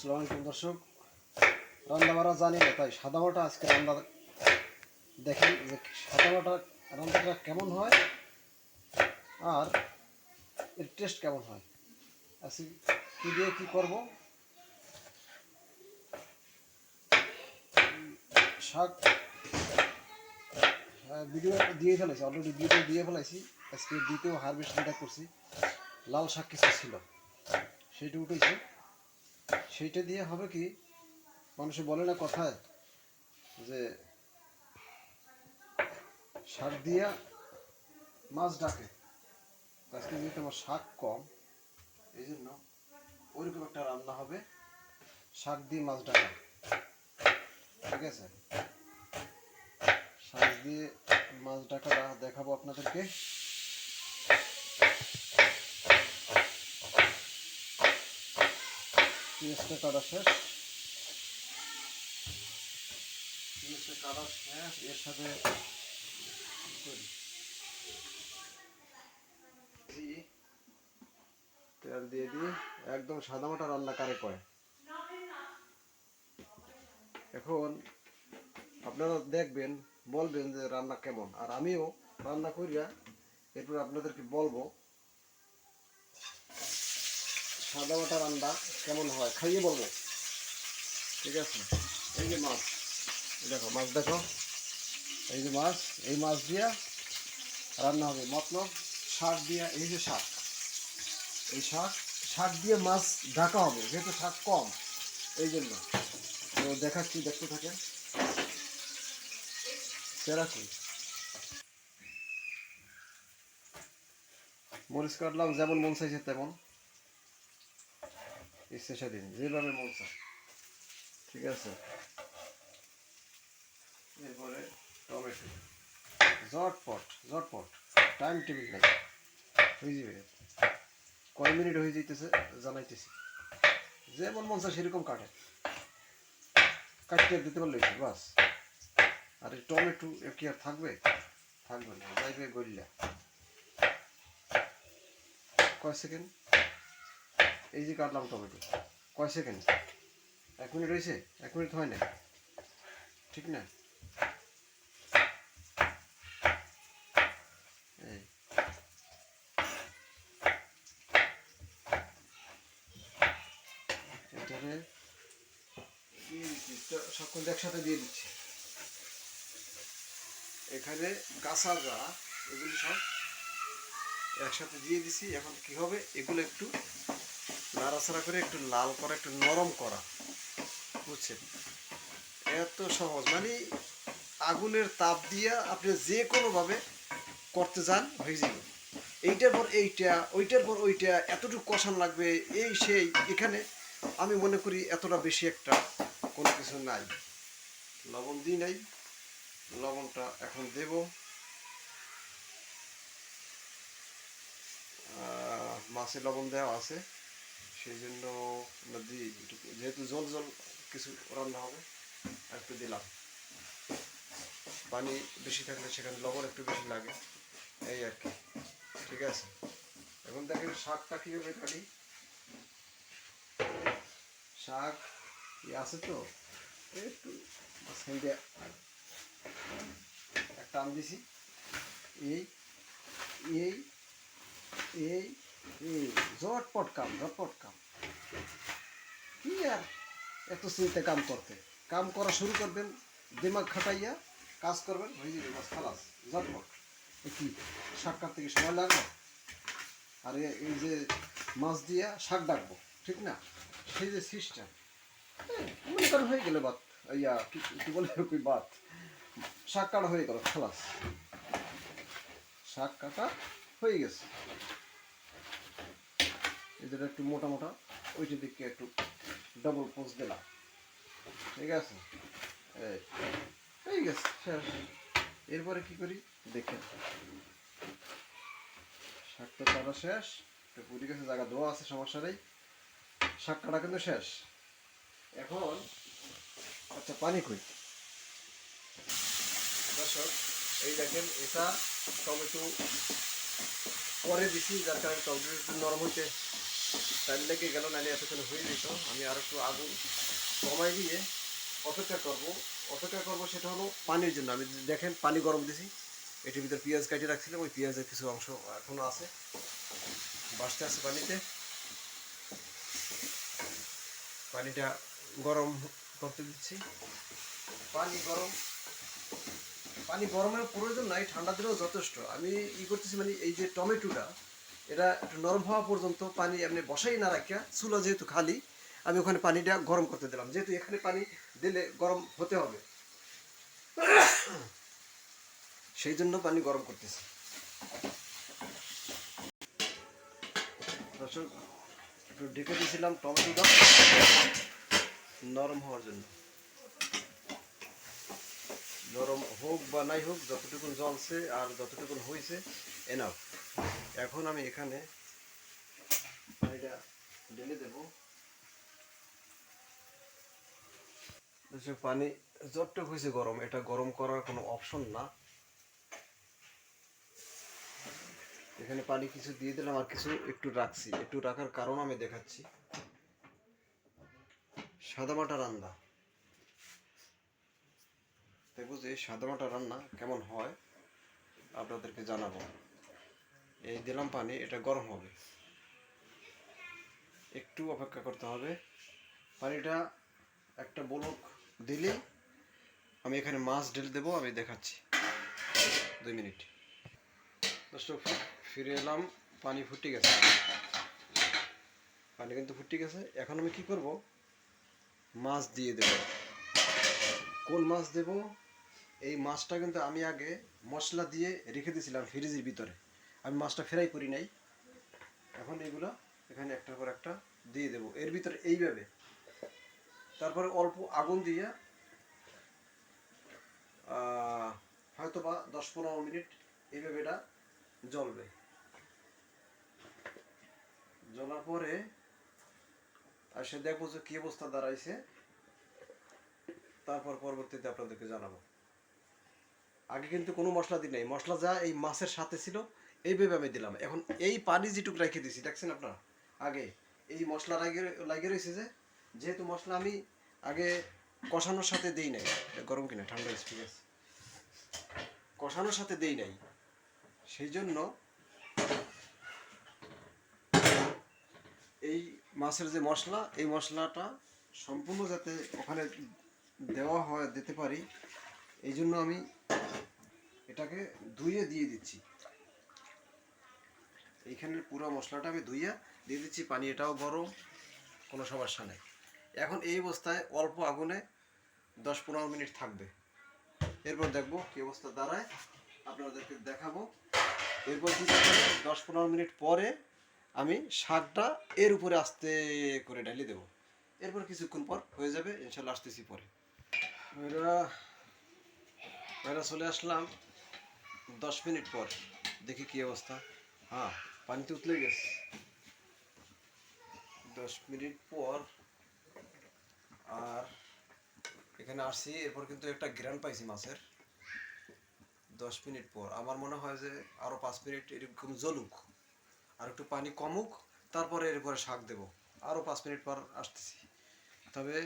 আসসালামু আলাইকুম দর্শক। জানি না তাই সাদা বাটা আজকে রান্না দেখেন যে সাদা বাটা রান্নাটা কেমন হয় আর এর টেস্ট কেমন হয়। আজকে কী দিয়ে কী করব? শাক হ্যাঁ, ভিডিও দিয়ে ফেলেছি অলরেডি ভিডিও দিয়ে ফেলেছি আজকে দ্বিতীয় হারভেস্টিংটা করছি লাল শাক কিছু ছিল সেইটা উঠেছে সেইটা দিয়ে হবে কি, মানুষে বলে না কথায় যে শাক দিয়া মাছ ডাকে। আজকে যেহেতু আমার শাক কম, এই জন্য ওইরকম একটা রান্না হবে শাক দিয়ে মাছ ডাকা। ঠিক আছে? শাক দিয়ে মাছ ডাকাটা দেখাবো আপনাদেরকে। পেঁয়াজটা কাটা শেষ। পেঁয়াজটা কাটা শেষ, এর সাথে? তেল দিয়ে দিই। একদম সাদা মাটা রান্না কারে কয়? এখন আপনারা দেখবেন, বলবেন যে রান্না কেমন। আর আমিও রান্না করিয়া এরপর আপনাদেরকে বলব সাদা বাটা রান্না কেমন হয় খাইয়ে বলব। ঠিক আছে? এই যে মাছ। দেখো মাছ দেখো। এই যে মাছ, এই মাছ দিয়া রান্না হবে। মতলব শাক দিয়া, এই যে শাক। এই শাক শাক দিয়ে মাছ ঢাকা হবে, যেহেতু শাক কম, এই জন্য। তো দেখাচ্ছি, দেখতে থাকেন। সেরাকুই মরিচ কাটলাম, যেমন মন চাইছে তেমন। ইচ্ছে সেদিন যেভাবে মন চায়। ঠিক আছে? এরপরে টমেটো। জটপট জটপট টাইম টেবিল নাই হয়ে যাবে। কয় মিনিট হয়ে যাইতেছে জানাইতেছি। যেমন মন চায় সেরকম কাটে। কাটতে দিতে পারলে বাস। আর এই টমেটো কি আর থাকবে? থাকবে না। যাইবে গলিলা কয় সেকেন্ড? এই যে কাটলাম টমেটো। কয় সেকেন্ড? এক মিনিট হয়েছে? এক মিনিট হয় না। ঠিক না? দিচ্ছি একসাথে দিয়ে দিচ্ছি। এখানে যা, এগুলি সব একসাথে দিয়ে দিছি। এখন কি হবে? এগুলো একটু নাড়াচাড়া করে একটু লাল করা একটু নরম করা। বুঝছেন? এত সহজ। মানে আগুনের তাপ দিয়ে আপনি যে কোনোভাবে করতে যান হয়ে যাবে। এইটার পর এইটা ওইটার পর ওইটা এতটুকু কষান লাগবে এই সেই এখানে আমি মনে করি এতটা বেশি একটা কোনো কিছু নাই। লবণ দিই নাই লবণটা এখন দেব। আহ, মাছে লবণ দেওয়া আছে। সেই জন্য দিই একটু যেহেতু জল জল কিছু রান্না হবে, আর একটু দিলাম। পানি বেশি থাকলে সেখানে লবণ একটু বেশি লাগে, এই আর কি। ঠিক আছে? এখন দেখেন শাকটা কীভাবে কাটি? শাক আছে তো? একটু মাঝখান দিয়ে একটা টান দিছি। এই এই এই এই জটপট কাম জটপট কাম। কি আর এত চিন্তা কাম করতে? কাম করা শুরু করবেন, দিমাগ খাটাইয়া কাজ করবেন, হয়ে যাবে বাস খালাস জটপট এ কি শাক কাটতে কি সময় লাগবে? আর এই যে মাছ দিয়া শাক ডাকবো, ঠিক না? সেই যে সিস্টেম। মনে করেন হয়ে গেলে বাত ইয়া, কি বলে বাত শাক কাটা হয়ে গেল, খালাস। শাক কাটা হয়ে গেছে। এদের একটু মোটা মোটা ওইটা দিকে একটু ডবল পোস্ট দিলাম। ঠিক আছে? এই হয়ে গেছে, শেষ। এরপরে কি করি? দেখে শাকটা কাটা শেষ। একটু পুরি গেছে জায়গা ধোয়া আছে, সমস্যা নেই। শাক কাটা কিন্তু শেষ। এখন আচ্ছা পানি কই? দর্শক, এই দেখেন, এটা টমেটো পরে দিছি, যার কারণে টমেটো একটু নরম হইতে টাইম লেগে গেল, নাহলে এতক্ষণ হয়ে যেত। আমি আর একটু আগুন কমাই দিয়ে অপেক্ষা করব। অপেক্ষা করব সেটা হলো পানির জন্য। আমি দেখেন, পানি গরম দিছি। এটির ভিতরে পেঁয়াজ কাটিয়ে রাখছিলাম, ওই পেঁয়াজের কিছু অংশ এখনও আছে। বাসতে আছে পানিতে। পানিটা গরম করতে দিচ্ছি। পানি গরম পানি গরমের প্রয়োজন নাই, ঠান্ডা দিলেও যথেষ্ট। আমি ই করতেছি মানে এই যে টমেটোটা, এটা একটু নরম হওয়া পর্যন্ত পানি এমনি বসাই না রাখিয়া চুলা যেহেতু খালি, আমি ওখানে পানিটা গরম করতে দিলাম। যেহেতু এখানে পানি দিলে গরম হতে হবে। সেই জন্য পানি গরম করতেছি। দর্শক, একটু ঢেকে দিয়েছিলাম টমেটোটা, নরম হওয়ার জন্য। নরম হোক বা নাই হোক যতটুকু জলছে আর যতটুকু হয়েছে এনাফ এখন আমি এখানে পানিটা ঢেলে দেব। পানি যতটুকু হয়েছে গরম, এটা গরম করার কোনো অপশন না। এখানে পানি কিছু দিয়ে দিলাম আর কিছু একটু রাখছি। একটু রাখার কারণ আমি দেখাচ্ছি। সাদামাটা রান্না দেখব যে সাদামাটা রান্না কেমন হয়, আপনাদেরকে জানাব। এই দিলাম পানি, এটা গরম হবে। একটু অপেক্ষা করতে হবে। পানিটা একটা বলক দিলে আমি এখানে মাছ ঢেলে দেবো, আমি দেখাচ্ছি। দুই মিনিট। দর্শক, ফিরে এলাম, পানি ফুটে গেছে। পানি কিন্তু ফুটে গেছে। এখন আমি কি করব? মাছ দিয়ে দেব। কোন মাছ দেব? এই মাছটা কিন্তু আমি আগে মশলা দিয়ে রেখে দিয়েছিলাম ফ্রিজের ভিতরে। আমি মাছটা ফ্রাই করি নাই। এখন এগুলো এখানে একটার পর একটা দিয়ে দেব। এর ভিতরে এইভাবে। তারপরে অল্প আগুন দিয়ে হয়তো বা দশ পনেরো মিনিট এইভাবে এটা জ্বলবে। জ্বলার পরে আর সে দেখব যে কি অবস্থা দাঁড়াইছে। তারপর পরবর্তীতে আপনাদেরকে জানাব। আগে কিন্তু কোনো মশলা দিই নাই। মশলা যা এই মাছের সাথে ছিল, এইভাবে আমি দিলাম। এখন এই পানি যেটুকু রেখে দিয়েছি দেখছেন আপনারা? আগে এই মশলা লাগে লাগে রয়েছে যে, যেহেতু মশলা আমি আগে কষানোর সাথে দেই নাই। গরম কিনা? ঠান্ডা ঠিক আছে। কষানোর সাথে দেই নাই। সেই জন্য এই মাছের যে মশলা, এই মশলাটা সম্পূর্ণ যাতে ওখানে দেওয়া হয়, দিতে পারি, এই জন্য আমি এটাকে ধুয়ে দিয়ে দিচ্ছি। এইখানের পুরো মশলাটা আমি ধুইয়া দিয়ে দিচ্ছি, পানি এটাও গরম, কোনো সমস্যা নেই। এখন এই অবস্থায় অল্প আগুনে দশ পনেরো মিনিট থাকবে। এরপর দেখব কি অবস্থা দাঁড়ায়, আপনাদেরকে দেখাবো। এরপর কি দশ পনেরো মিনিট পরে আমি শাকটা এর উপরে আস্তে করে ঢালি দেবো। এরপর কিছুক্ষণ পর হয়ে যাবে, ইনশাল্লাহ আসতেছি পরে। এরা চলে আসলাম দশ মিনিট পর। দেখি কি অবস্থা। হ্যাঁ পানিতে উতলে গেছে। দশ মিনিট পর আর এখানে আসছি, এরপর কিন্তু একটা গ্রান পাইছি মাছের। দশ মিনিট পর। আমার মনে হয় যে আরও পাঁচ মিনিট এরকম জ্বলুক, আর একটু পানি কমুক, তারপরে এরপরে শাক দেবো। আরও পাঁচ মিনিট পর আসতেছি। তবে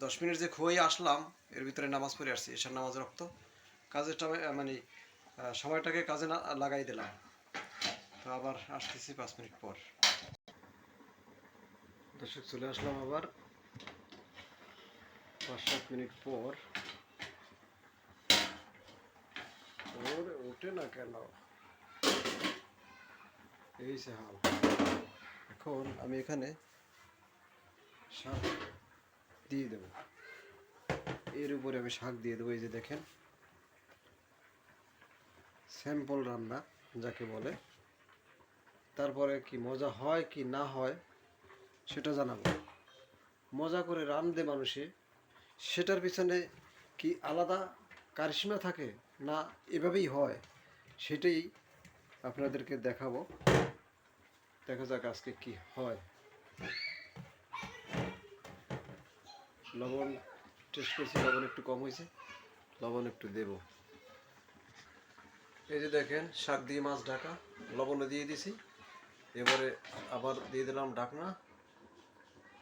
দশ মিনিট যে খুঁয়ে আসলাম, এর ভিতরে নামাজ পড়ে আসছি এসব নামাজ রক্ত। কাজের মানে সময়টাকে কাজে না, লাগাই দিলাম। তো আবার আসতেছি পাঁচ মিনিট পর। দর্শক, চলে আসলাম আবার পাঁচ সাত মিনিট পর। ওরে ওঠে না কেন? এই যে হাল। এখন আমি এখানে শাক দিয়ে দেব। এর উপরে আমি শাক দিয়ে দেবো, এই যে দেখেন। স্যাম্পল রান্না, যাকে বলে। তারপরে কি মজা হয় কি না হয়, সেটা জানাব। মজা করে রান্ধে মানুষে, সেটার পিছনে কি আলাদা কারিশমা থাকে না এভাবেই হয়, সেটাই আপনাদেরকে দেখাবো। দেখা যাক আজকে কি হয়। লবণ, টেস্ট করছি, লবণ একটু কম হয়েছে, লবণ একটু দেব। এই যে দেখেন, শাক দিয়ে মাছ ঢাকা লবণও দিয়ে দিছি। এবারে আবার দিয়ে দিলাম ঢাকনা।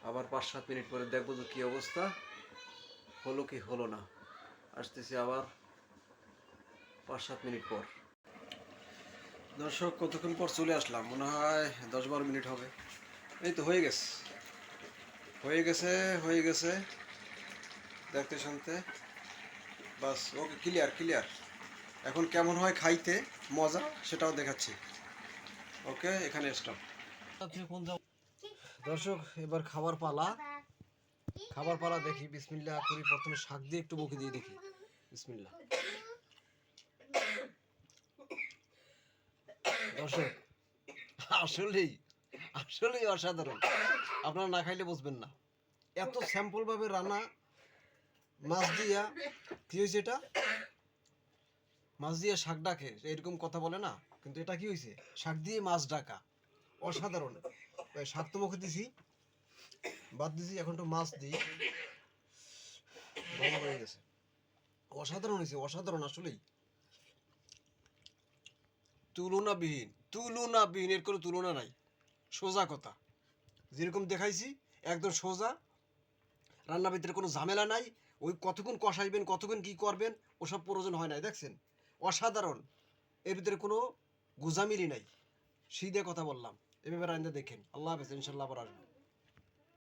আবার পাঁচ সাত মিনিট পরে দেখব যে কী অবস্থা। হলো কি হলো না? আসতেছি আবার পাঁচ সাত মিনিট পর। দর্শক, কতক্ষণ পর চলে আসলাম? মনে হয় দশ বারো মিনিট হবে। এই তো হয়ে গেছে। হয়ে গেছে হয়ে গেছে। দেখতে শুনতে। বাস, ওকে ক্লিয়ার ক্লিয়ার এখন কেমন হয় খাইতে, মজা, সেটাও দেখাচ্ছি। ওকে, এখানে স্টপ দর্শক, এবার খাবার পালা। খাবার পালা দেখি, বিসমিল্লাহ করি, প্রথমে শাক দিয়ে একটু মুখে দিয়ে দেখি। বিসমিল্লাহ। দর্শক, আসলেই আসলেই অসাধারণ। আপনারা না খাইলে বুঝবেন না। এত স্যাম্পল ভাবে রান্না, মাছ দিয়া, কি হয়েছে এটা? মাছ দিয়ে শাক ডাকে এরকম কথা বলে না, কিন্তু এটা কি হয়েছে শাক দিয়ে মাছ ডাকা, অসাধারণ। শাক তো মুখে দিছি, বাদ দিছি, এখন তো মাছ দিই। হয়ে গেছে। অসাধারণ হয়েছে অসাধারণ আসলেই। তুলনাবিহীন তুলনাবিহীন, এর কোনো তুলনা নাই। সোজা কথা। যেরকম দেখাইছি, একদম সোজা। রান্নার ভিতরে কোনো ঝামেলা নাই। ওই কতক্ষণ কষাইবেন, কতক্ষণ কি করবেন, ওসব প্রয়োজন হয় না দেখছেন? অসাধারণ। এর ভিতরে কোনো গুজামিলি নাই। সিদে কথা বললাম। এভাবে রান্না দেখেন। আল্লাহ হাফেজ, ইনশাল্লাহ আবার আসবেন